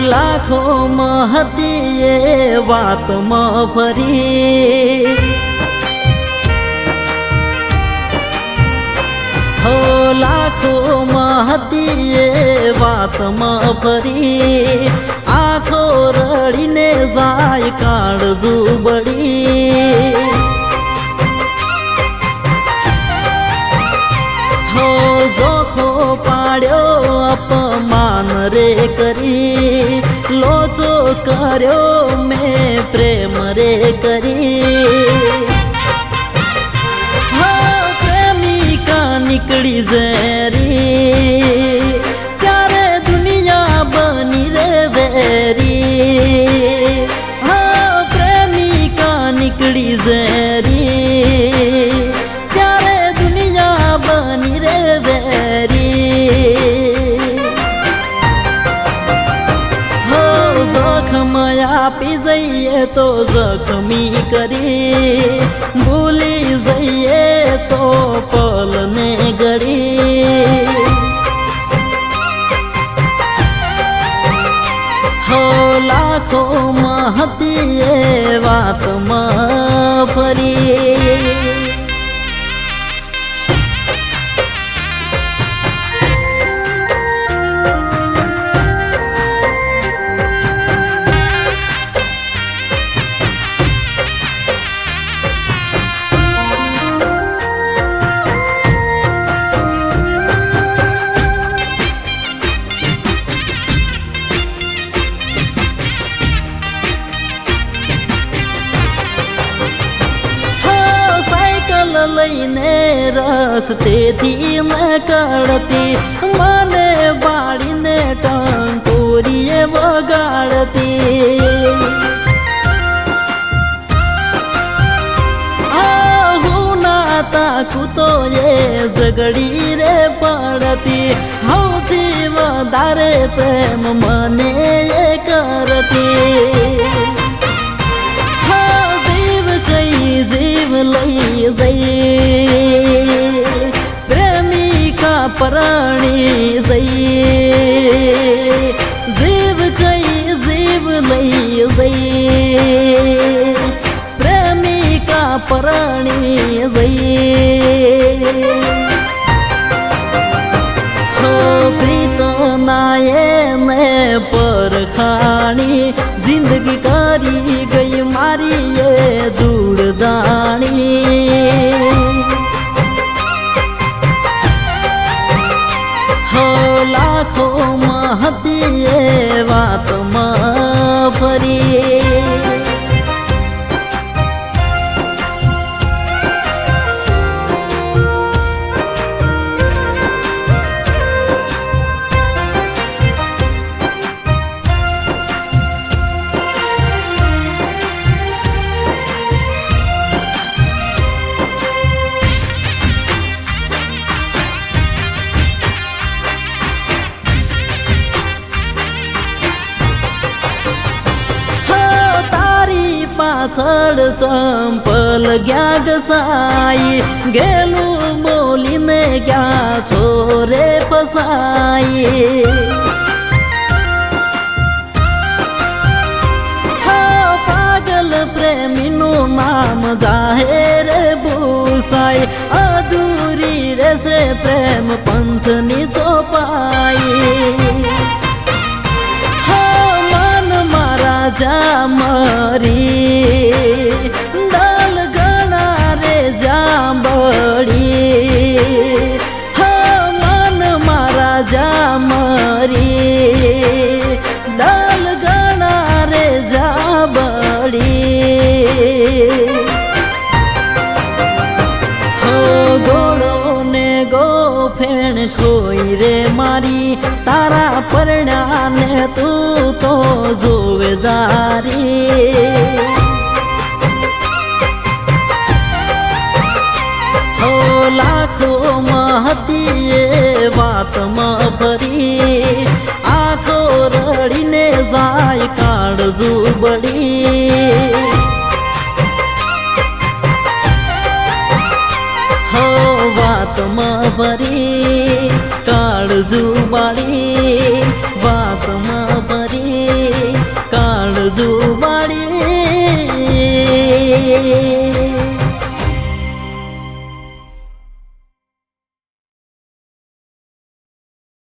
લાખોમાં હતી એ વાતમાં ફરી. હો, લાખોમાં હતી એ વાતમાં ફરી. આખો રડીને જાય કાળજુ બળી હો, જોખો પાડ્યો અપમાન રે કરી. કર્યો મેં પ્રેમ રે કરી. પ્રેમિકા નીકળી ઝેરી તો જખમી કરી. ભૂલી જઈએ તો પલને ગળી. હો લાખોમાં હતી એ વાતમાં ફરી. સાયકલ તેથી રસ્તેથી કરતી મને બાળીને ટંકોરીએ વગાડતી. હું ના તાકું તો એ ઝઘડી રે પડતી, સૌથી વધારે પ્રેમ મને એ કરતી. પરખાણી જિંદગી કરી ગઈ મારી એ ધૂળદાણી પાછળ ચંપલ ગયા ગસાઈ ગેલું બોલીને ગયા છોરે ફસાઈ? પાગલ પ્રેમીનું નામ જાહેર ભૂસાઈ. અધૂરી રહેશે પ્રેમ પંથની ચોપાઈ. જા મરી ખોઈ રે મારી, તારા પરણાને તું તો જોવેદારી લાખોમાં હતી એ વાતમાં ભરી આખો રડીને જાય કાળજુ બળી હો વાતમાં ફરી કાળજુ બાળી વાતમાં ભરી કાળજુ બાળી